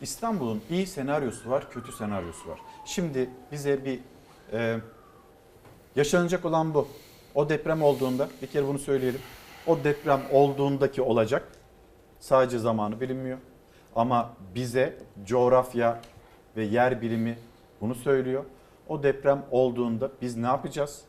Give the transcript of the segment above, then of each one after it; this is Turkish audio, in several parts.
İstanbul'un iyi senaryosu var, kötü senaryosu var. Şimdi bize bir e, yaşanacak olan bu. O deprem olduğunda bir kere bunu söyleyelim. O deprem olduğundaki olacak. Sadece zamanı bilinmiyor. Ama bize coğrafya ve yer bilimi bunu söylüyor. O deprem olduğunda biz ne yapacağız?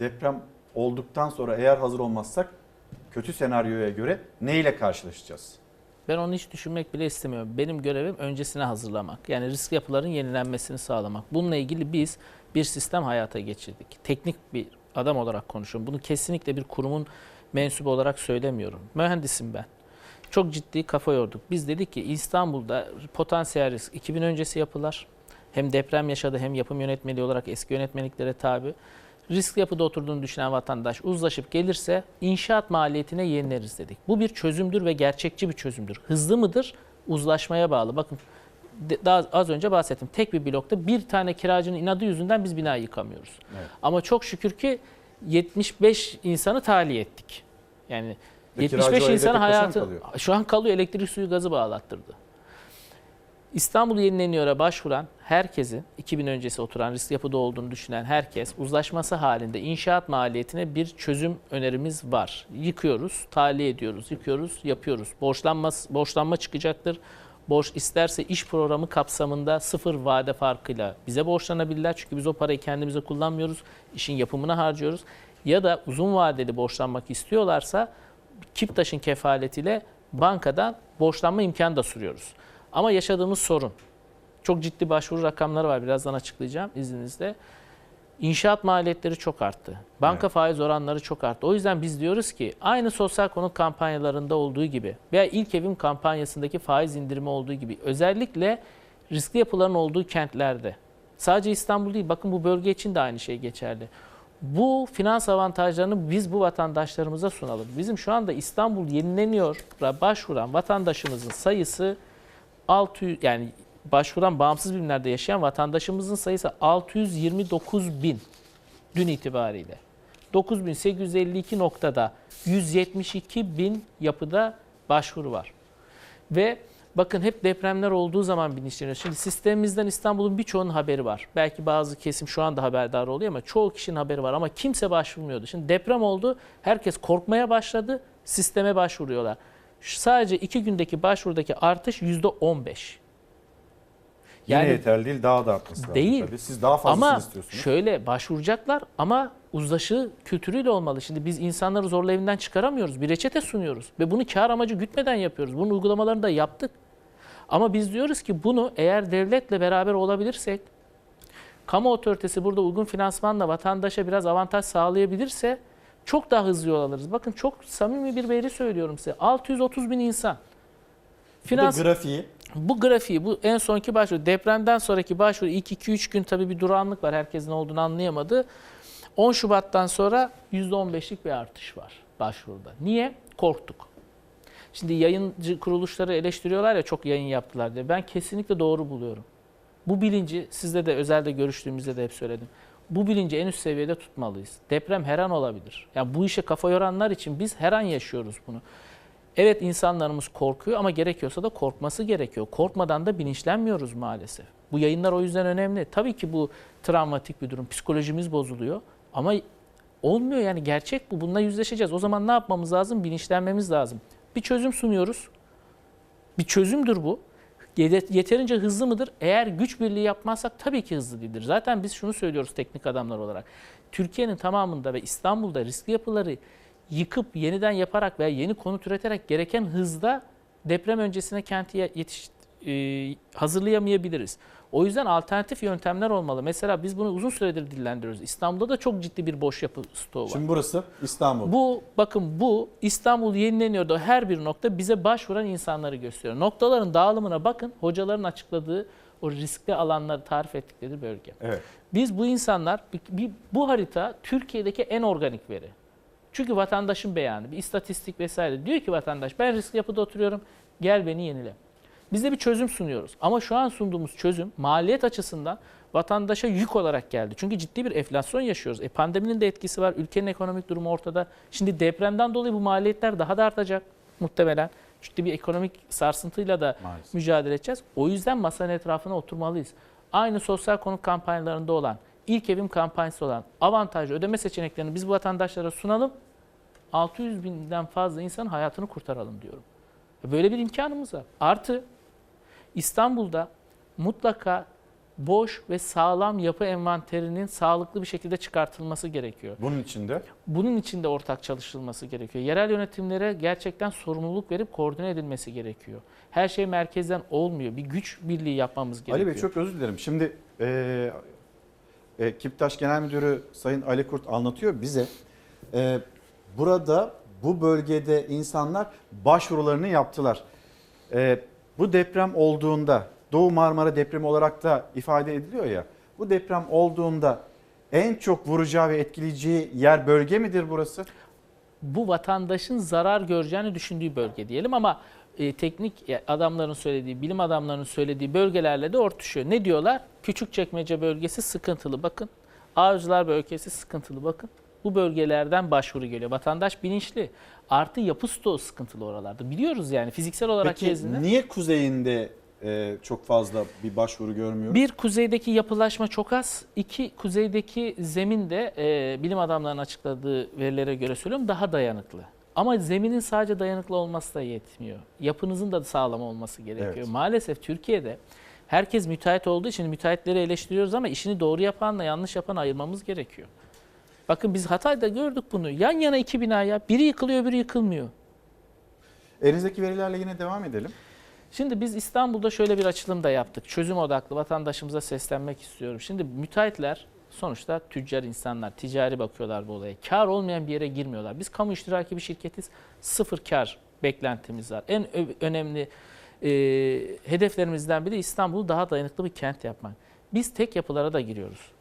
Deprem olduktan sonra eğer hazır olmazsak kötü senaryoya göre neyle karşılaşacağız? Ben onu hiç düşünmek bile istemiyorum. Benim görevim öncesine hazırlamak. Yani risk yapıların yenilenmesini sağlamak. Bununla ilgili biz bir sistem hayata geçirdik. Teknik bir adam olarak konuşuyorum. Bunu kesinlikle bir kurumun mensubu olarak söylemiyorum. Mühendisim ben. Çok ciddi kafa yorduk. Biz dedik ki İstanbul'da potansiyel risk 2000 öncesi yapılar. Hem deprem yaşadı hem yapım yönetmeliği olarak eski yönetmeliklere tabi. Risk yapıda oturduğunu düşünen vatandaş uzlaşıp gelirse inşaat maliyetine yenileriz dedik. Bu bir çözümdür ve gerçekçi bir çözümdür. Hızlı mıdır? Uzlaşmaya bağlı. Bakın daha az önce bahsettim. Tek bir blokta bir tane kiracının inadı yüzünden biz binayı yıkamıyoruz. Evet. Ama çok şükür ki 75 insanı tahliye ettik. Yani Ve kiracı 75 o evde insanın tek başına mı hayatı şu an kalıyor elektrik suyu gazı bağlattırdı. İstanbul Yenileniyor'a başvuran herkesin 2000 öncesi oturan risk yapıda olduğunu düşünen herkes uzlaşması halinde inşaat maliyetine bir çözüm önerimiz var. Yıkıyoruz, tahliye ediyoruz, yıkıyoruz, yapıyoruz. Borçlanma, borçlanma çıkacaktır. Borç isterse iş programı kapsamında sıfır vade farkıyla bize borçlanabilirler. Çünkü biz o parayı kendimize kullanmıyoruz. işin yapımına harcıyoruz. Ya da uzun vadeli borçlanmak istiyorlarsa Kiptaş'ın kefaletiyle bankadan borçlanma imkanı da sürüyoruz. Ama yaşadığımız sorun, çok ciddi başvuru rakamları var birazdan açıklayacağım izninizle. İnşaat maliyetleri çok arttı. Banka Evet. faiz oranları çok arttı. O yüzden biz diyoruz ki aynı sosyal konut kampanyalarında olduğu gibi veya ilk evim kampanyasındaki faiz indirimi olduğu gibi özellikle riskli yapıların olduğu kentlerde sadece İstanbul değil bakın bu bölge için de aynı şey geçerli. Bu finans avantajlarını biz bu vatandaşlarımıza sunalım. Bizim şu anda İstanbul yenileniyor başvuran vatandaşımızın sayısı 600 yani başvuran bağımsız birimlerde yaşayan vatandaşımızın sayısı 629 bin dün itibariyle. 9852 noktada 172 bin yapıda başvuru var. Ve bakın hep depremler olduğu zaman bilinçleniyoruz. Şimdi sistemimizden İstanbul'un birçoğunun haberi var. Belki bazı kesim şu anda haberdar oluyor ama çoğu kişinin haberi var ama kimse başvurmuyordu. Şimdi deprem oldu, herkes korkmaya başladı, sisteme başvuruyorlar. Sadece iki gündeki başvurudaki artış yüzde 15. Yine Yani- yeterli değil, daha da artması lazım Değil. tabii. Siz daha fazlasını Ama istiyorsunuz. şöyle başvuracaklar ama uzlaşı kültürüyle olmalı. Şimdi biz insanları zorla evinden çıkaramıyoruz. Bir reçete sunuyoruz ve bunu kar amacı gütmeden yapıyoruz. Bunun uygulamalarını da yaptık. Ama biz diyoruz ki bunu eğer devletle beraber olabilirsek, kamu otoritesi burada uygun finansmanla vatandaşa biraz avantaj sağlayabilirse çok daha hızlı yol alırız. Bakın çok samimi bir veri söylüyorum size. 630 bin insan. Bu da grafiği Bu grafiği, bu en sonki başvuru, depremden sonraki başvuru ilk 2-3 gün tabii bir durağanlık var. Herkesin ne olduğunu anlayamadı. 10 Şubat'tan sonra %15'lik bir artış var başvuruda. Niye? Korktuk. Şimdi yayıncı kuruluşları eleştiriyorlar ya çok yayın yaptılar diye. Ben kesinlikle doğru buluyorum. Bu bilinci sizle de özelde görüştüğümüzde de hep söyledim. Bu bilinci en üst seviyede tutmalıyız. Deprem her an olabilir. Yani bu işe kafa yoranlar için biz her an yaşıyoruz bunu. Evet insanlarımız korkuyor ama gerekiyorsa da korkması gerekiyor. Korkmadan da bilinçlenmiyoruz maalesef. Bu yayınlar o yüzden önemli. Tabii ki bu travmatik bir durum. Psikolojimiz bozuluyor ama olmuyor yani gerçek bu. Bununla yüzleşeceğiz. O zaman ne yapmamız lazım? Bilinçlenmemiz lazım. Bir çözüm sunuyoruz. Bir çözümdür bu. Yet- Yeterince hızlı mıdır? Eğer güç birliği yapmazsak tabii ki hızlı değildir. Zaten biz şunu söylüyoruz teknik adamlar olarak. Türkiye'nin tamamında ve İstanbul'da riskli yapıları yıkıp yeniden yaparak veya yeni konut üreterek gereken hızda deprem öncesine kenti ye- yetiş, e, hazırlayamayabiliriz. O yüzden alternatif yöntemler olmalı. Mesela biz bunu uzun süredir dillendiriyoruz. İstanbul'da da çok ciddi bir boş yapı stoğu var. Şimdi burası İstanbul. Bu bakın bu İstanbul yenileniyordu. Her bir nokta bize başvuran insanları gösteriyor. Noktaların dağılımına bakın. Hocaların açıkladığı o riskli alanları tarif ettikleri bölge. Evet. Biz bu insanlar bu harita Türkiye'deki en organik veri. Çünkü vatandaşın beyanı, bir istatistik vesaire. Diyor ki vatandaş ben riskli yapıda oturuyorum. Gel beni yenile. Biz de bir çözüm sunuyoruz. Ama şu an sunduğumuz çözüm maliyet açısından vatandaşa yük olarak geldi. Çünkü ciddi bir enflasyon yaşıyoruz. E, pandeminin de etkisi var. Ülkenin ekonomik durumu ortada. Şimdi depremden dolayı bu maliyetler daha da artacak muhtemelen. ciddi bir ekonomik sarsıntıyla da Maalesef. mücadele edeceğiz. O yüzden masanın etrafına oturmalıyız. Aynı sosyal konut kampanyalarında olan, ilk evim kampanyası olan avantajlı ödeme seçeneklerini biz bu vatandaşlara sunalım. 600 binden fazla insanın hayatını kurtaralım diyorum. Böyle bir imkanımız var. Artı İstanbul'da mutlaka boş ve sağlam yapı envanterinin sağlıklı bir şekilde çıkartılması gerekiyor. Bunun için de Bunun için de ortak çalışılması gerekiyor. Yerel yönetimlere gerçekten sorumluluk verip koordine edilmesi gerekiyor. Her şey merkezden olmuyor. Bir güç birliği yapmamız gerekiyor. Ali Bey çok özür dilerim. Şimdi e, e, Kiptaş Genel Müdürü Sayın Ali Kurt anlatıyor bize. E, burada bu bölgede insanlar başvurularını yaptılar. E, bu deprem olduğunda Doğu Marmara depremi olarak da ifade ediliyor ya. Bu deprem olduğunda en çok vuracağı ve etkileyeceği yer bölge midir burası? bu vatandaşın zarar göreceğini düşündüğü bölge diyelim ama e, teknik e, adamların söylediği, bilim adamlarının söylediği bölgelerle de örtüşüyor. Ne diyorlar? Küçükçekmece bölgesi sıkıntılı bakın. Avcılar bölgesi sıkıntılı bakın. Bu bölgelerden başvuru geliyor. Vatandaş bilinçli. Artı yapı stoğu sıkıntılı oralarda. Biliyoruz yani fiziksel olarak Peki gezdiğinde. niye kuzeyinde e, çok fazla bir başvuru görmüyoruz? Bir kuzeydeki yapılaşma çok az. İki kuzeydeki zemin de e, bilim adamlarının açıkladığı verilere göre söylüyorum daha dayanıklı. Ama zeminin sadece dayanıklı olması da yetmiyor. Yapınızın da sağlam olması gerekiyor. Evet. Maalesef Türkiye'de herkes müteahhit olduğu için müteahhitleri eleştiriyoruz ama işini doğru yapanla yanlış yapanı ayırmamız gerekiyor. Bakın biz Hatay'da gördük bunu. Yan yana iki bina ya. Biri yıkılıyor, biri yıkılmıyor. Elinizdeki verilerle yine devam edelim. Şimdi biz İstanbul'da şöyle bir açılım da yaptık. Çözüm odaklı vatandaşımıza seslenmek istiyorum. Şimdi müteahhitler sonuçta tüccar insanlar, ticari bakıyorlar bu olaya. Kar olmayan bir yere girmiyorlar. Biz kamu iştiraki bir şirketiz. Sıfır kar beklentimiz var. En önemli e, hedeflerimizden biri İstanbul'u daha dayanıklı bir kent yapmak. Biz tek yapılara da giriyoruz.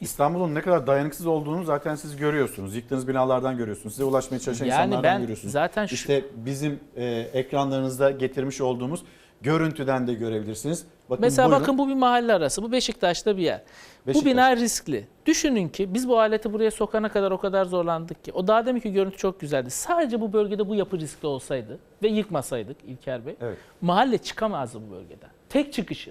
İstanbul'un ne kadar dayanıksız olduğunu zaten siz görüyorsunuz. Yıktığınız binalardan görüyorsunuz. Size ulaşmaya çalışan Yani insanlardan ben görüyorsunuz. zaten şu, İşte bizim e, ekranlarınızda getirmiş olduğumuz görüntüden de görebilirsiniz. Bakın Mesela buyurun. bakın bu bir mahalle arası. Bu Beşiktaş'ta bir yer. Bu Beşiktaş. bina riskli. Düşünün ki biz bu aleti buraya sokana kadar o kadar zorlandık ki. O daha deminki görüntü çok güzeldi. Sadece bu bölgede bu yapı riskli olsaydı ve yıkmasaydık İlker Bey, Evet. mahalle çıkamazdı bu bölgeden. Tek çıkışı.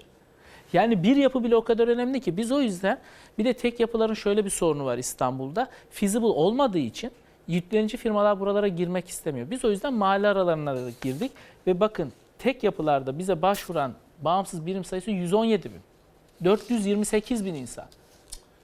Yani bir yapı bile o kadar önemli ki biz o yüzden bir de tek yapıların şöyle bir sorunu var İstanbul'da. Feasible olmadığı için yüklenici firmalar buralara girmek istemiyor. Biz o yüzden mahalle aralarına da girdik ve bakın tek yapılarda bize başvuran bağımsız birim sayısı 117 bin. 428 bin insan.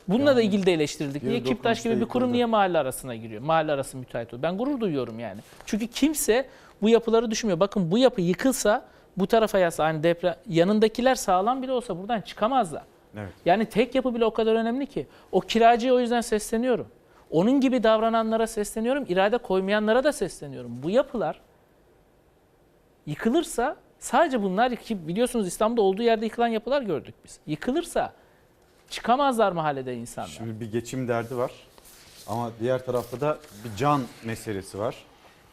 Bununla da Yani ilgili de eleştirildik. Niye Kiptaş gibi bir kurum yıkıldı. niye mahalle arasına giriyor? Mahalle arası müteahhit oluyor. Ben gurur duyuyorum yani. Çünkü kimse bu yapıları düşünmüyor. Bakın bu yapı yıkılsa bu tarafa yasa hani deprem yanındakiler sağlam bile olsa buradan çıkamazlar. Evet. Yani tek yapı bile o kadar önemli ki. O kiracıya o yüzden sesleniyorum. Onun gibi davrananlara sesleniyorum. irade koymayanlara da sesleniyorum. Bu yapılar yıkılırsa sadece bunlar ki biliyorsunuz İstanbul'da olduğu yerde yıkılan yapılar gördük biz. Yıkılırsa çıkamazlar mahallede insanlar. Şimdi bir geçim derdi var. Ama diğer tarafta da bir can meselesi var.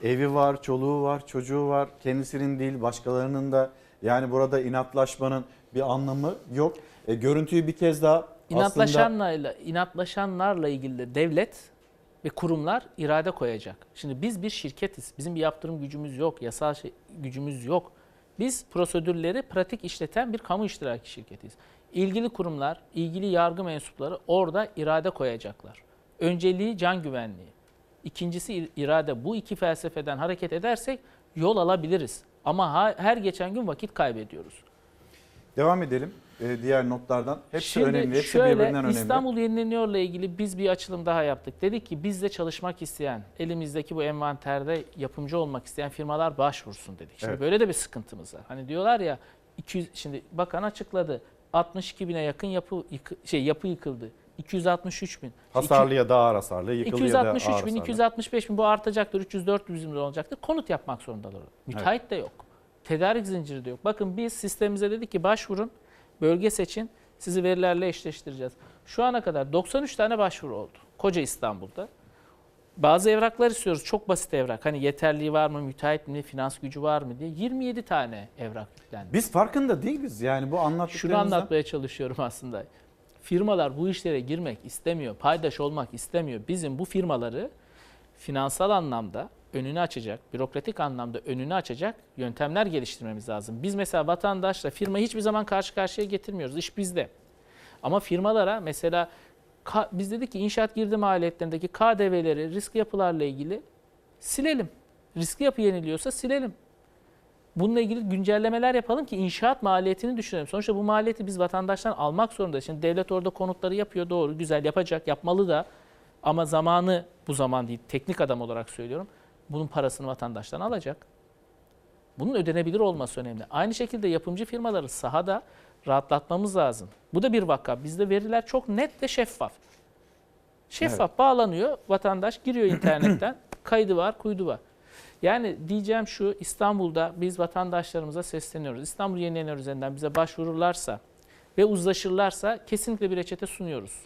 Evi var, çoluğu var, çocuğu var. Kendisinin değil başkalarının da. Yani burada inatlaşmanın bir anlamı yok. E, görüntüyü bir kez daha İnatlaşanlarla, inatlaşanlarla ilgili de devlet ve kurumlar irade koyacak. Şimdi biz bir şirketiz. Bizim bir yaptırım gücümüz yok, yasal şey, gücümüz yok. Biz prosedürleri pratik işleten bir kamu iştiraki şirketiyiz. İlgili kurumlar, ilgili yargı mensupları orada irade koyacaklar. Önceliği can güvenliği. İkincisi ir- irade. Bu iki felsefeden hareket edersek yol alabiliriz. Ama her geçen gün vakit kaybediyoruz. devam edelim. E, diğer notlardan. Hepsi Şimdi önemli, hepsi şöyle birbirinden önemli. İstanbul Yenileniyor'la ilgili biz bir açılım daha yaptık. Dedik ki bizle çalışmak isteyen, elimizdeki bu envanterde yapımcı olmak isteyen firmalar başvursun dedik. Şimdi Evet. böyle de bir sıkıntımız var. Hani diyorlar ya 200 şimdi bakan açıkladı. 62 bine yakın yapı şey yapı yıkıldı. 263 bin. Hasarlı ya da ağır hasarlı, yıkılı ya da ağır 263 bin, hasarlı. 265 bin bu artacaktır. 300-400 bin lira olacaktır. Konut yapmak zorundalar. Müteahhit de yok. Tedarik zinciri de yok. Bakın biz sistemimize dedik ki başvurun, bölge seçin, sizi verilerle eşleştireceğiz. Şu ana kadar 93 tane başvuru oldu. Koca İstanbul'da. Bazı evraklar istiyoruz. Çok basit evrak. Hani yeterliği var mı, müteahhit mi, finans gücü var mı diye. 27 tane evrak yüklendi. Biz farkında değiliz yani bu Şunu anlattıklarınızdan. anlatmaya çalışıyorum aslında. Firmalar bu işlere girmek istemiyor, paydaş olmak istemiyor. Bizim bu firmaları finansal anlamda önünü açacak, bürokratik anlamda önünü açacak yöntemler geliştirmemiz lazım. Biz mesela vatandaşla firma hiçbir zaman karşı karşıya getirmiyoruz. İş bizde. Ama firmalara mesela biz dedik ki inşaat girdi maliyetlerindeki KDV'leri risk yapılarla ilgili silelim. Riskli yapı yeniliyorsa silelim. Bununla ilgili güncellemeler yapalım ki inşaat maliyetini düşürelim. Sonuçta bu maliyeti biz vatandaştan almak zorundayız. Şimdi devlet orada konutları yapıyor doğru güzel yapacak yapmalı da ama zamanı bu zaman değil teknik adam olarak söylüyorum. Bunun parasını vatandaştan alacak. Bunun ödenebilir olması önemli. Aynı şekilde yapımcı firmaları sahada rahatlatmamız lazım. Bu da bir vaka. Bizde veriler çok net ve şeffaf. Şeffaf bağlanıyor. Vatandaş giriyor internetten. kaydı var, kuydu var. Yani diyeceğim şu İstanbul'da biz vatandaşlarımıza sesleniyoruz. İstanbul Yenileneler üzerinden bize başvururlarsa ve uzlaşırlarsa kesinlikle bir reçete sunuyoruz.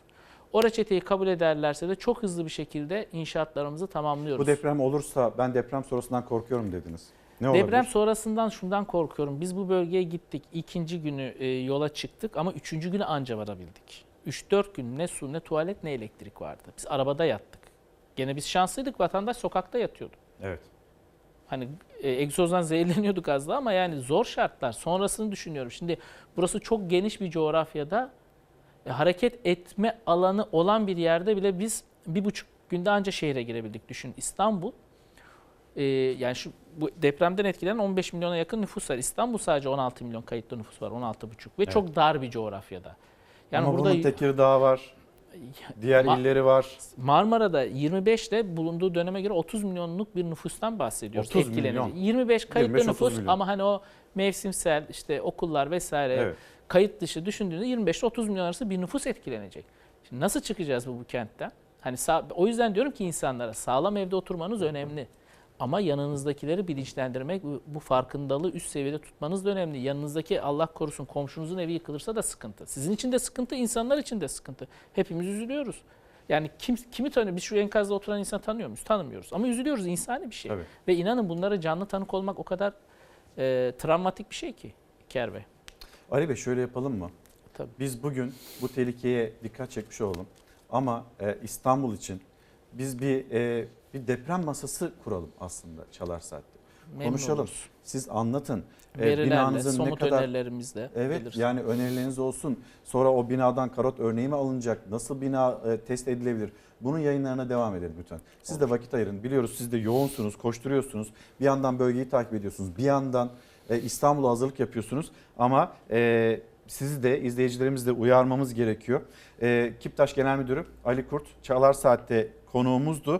O reçeteyi kabul ederlerse de çok hızlı bir şekilde inşaatlarımızı tamamlıyoruz. Bu deprem olursa ben deprem sonrasından korkuyorum dediniz. Ne Deprem olabilir? sonrasından şundan korkuyorum. Biz bu bölgeye gittik. ikinci günü e, yola çıktık ama üçüncü günü anca varabildik. 3-4 gün ne su ne tuvalet ne elektrik vardı. Biz arabada yattık. Gene biz şanslıydık vatandaş sokakta yatıyordu. Evet. Hani e, egzozdan zehirleniyorduk az da ama yani zor şartlar. Sonrasını düşünüyorum. Şimdi burası çok geniş bir coğrafyada e, hareket etme alanı olan bir yerde bile biz bir buçuk günde anca şehre girebildik. Düşün İstanbul. e, yani şu bu depremden etkilenen 15 milyona yakın nüfus var. İstanbul sadece 16 milyon kayıtlı nüfus var. 16,5 ve Evet. çok dar bir coğrafyada. Yani Ama burada Tekirdağ var, diğer Ma- illeri var. Marmara'da 25'te bulunduğu döneme göre 30 milyonluk bir nüfustan bahsediyoruz. 30 etkilenecek. milyon. 25 kayıtlı 25-30 nüfus milyon. ama hani o mevsimsel işte okullar vesaire Evet. kayıt dışı düşündüğünde 25 ile 30 milyon arası bir nüfus etkilenecek. Şimdi nasıl çıkacağız bu, bu kentten? Hani sağ- o yüzden diyorum ki insanlara sağlam evde oturmanız önemli. Ama yanınızdakileri bilinçlendirmek, bu, farkındalığı üst seviyede tutmanız da önemli. Yanınızdaki Allah korusun komşunuzun evi yıkılırsa da sıkıntı. Sizin için de sıkıntı, insanlar için de sıkıntı. Hepimiz üzülüyoruz. Yani kim, kimi tanıyor? Biz şu enkazda oturan insanı tanıyor muyuz? Tanımıyoruz. Ama üzülüyoruz. insani bir şey. Tabii. Ve inanın bunlara canlı tanık olmak o kadar e, travmatik bir şey ki Bey. Ali Bey şöyle yapalım mı? Tabii. Biz bugün bu tehlikeye dikkat çekmiş olalım. Ama e, İstanbul için biz bir e, bir deprem masası kuralım aslında Çalar Saat'te. Memnun Konuşalım. oluruz. Siz anlatın. E, Verilerle, binanızın ne somut kadar önerilerimizle. Evet gelirsin. yani önerileriniz olsun. Sonra o binadan karot örneği mi alınacak? Nasıl bina e, test edilebilir? Bunun yayınlarına devam edelim lütfen. Siz de vakit ayırın. Biliyoruz siz de yoğunsunuz, koşturuyorsunuz. Bir yandan bölgeyi takip ediyorsunuz. Bir yandan e, İstanbul'a hazırlık yapıyorsunuz. Ama e, sizi de izleyicilerimizi de uyarmamız gerekiyor. E, Kiptaş Genel Müdürü Ali Kurt Çağlar Saat'te konuğumuzdu.